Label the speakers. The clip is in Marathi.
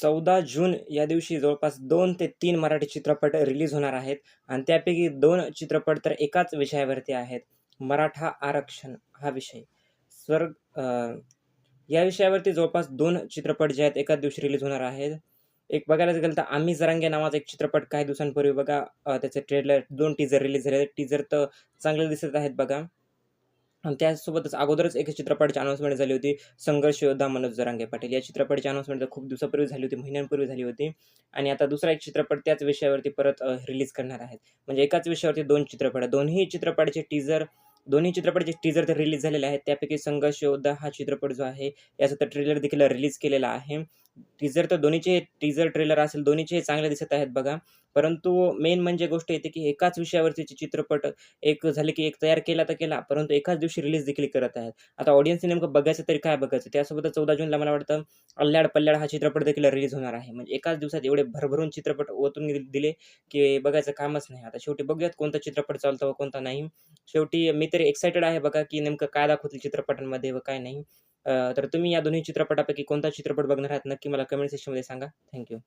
Speaker 1: चौदा जून या दिवशी जवळपास दोन ते तीन मराठी चित्रपट रिलीज होणार आहेत. आणि त्यापैकी दोन चित्रपट तर एकाच विषयावरती आहेत. मराठा आरक्षण हा विषय. स्वर्ग या विषयावरती जवळपास दोन चित्रपट जे आहेत एकाच दिवशी रिलीज होणार आहेत. एक बघायला गेलं तर आम्ही जरांगे नावाचा एक चित्रपट काही दिवसांपूर्वी बघा त्याचे ट्रेलर दोन टीजर रिलीज झाले टीजर तर चांगले दिसत आहेत बघा. त्यासोबतच अगोदरच एक चित्रपटाची अनाउन्समेंट झाली होती संघर्ष योद्धा मनोज जरांगे पाटील. या चित्रपटाची अनाउन्समेंट खूप दिवसापूर्वी झाली होती महिन्यांपूर्वी झाली होती. आणि आता दुसरा एक चित्रपट त्याच विषयावरती परत रिलीज करणार आहेत. म्हणजे एकाच विषयावरती दोन चित्रपट दोन्ही चित्रपटाचे टीजर दोन्ही चित्रपटाचे टीजर तर रिलीज झालेले आहेत. त्यापैकी संघर्ष योद्धा हा चित्रपट जो आहे याचा तर ट्रेलर देखील रिलीज केलेला आहे. टीजर तर दोन्हीचे टीजर ट्रेलर असेल दोन्हीचे चांगले दिसत आहेत बघा. परंतु मेन म्हणजे गोष्ट येते की एकाच विषयावरचे चित्रपट एक झाले की एक तयार केला तर केला परंतु एकाच दिवशी रिलीज देखील करत आहेत. आता ऑडियन्सने नेमकं बघायचं तरी काय बघायचं? त्यासोबत चौदा जूनला मला वाटतं अल्ल्याड पल्ल्याड हा चित्रपट देखील रिलीज होणार आहे. म्हणजे एकाच दिवसात एवढे भरभरून चित्रपट ओतून दिले की बघायचं कामच नाही. आता शेवटी बघूयात कोणता चित्रपट चालतो व कोणता नाही. शेवटी मी तरी एक्सायटेड आहे बघा की नेमकं काय दाखवतील चित्रपटांमध्ये व काय नाही. तर तुम्ही या दोन्ही चित्रपटापैकी कोणता चित्रपट बघणार आहात नक्की मला कमेंट सेक्शनमध्ये सांगा. थँक्यू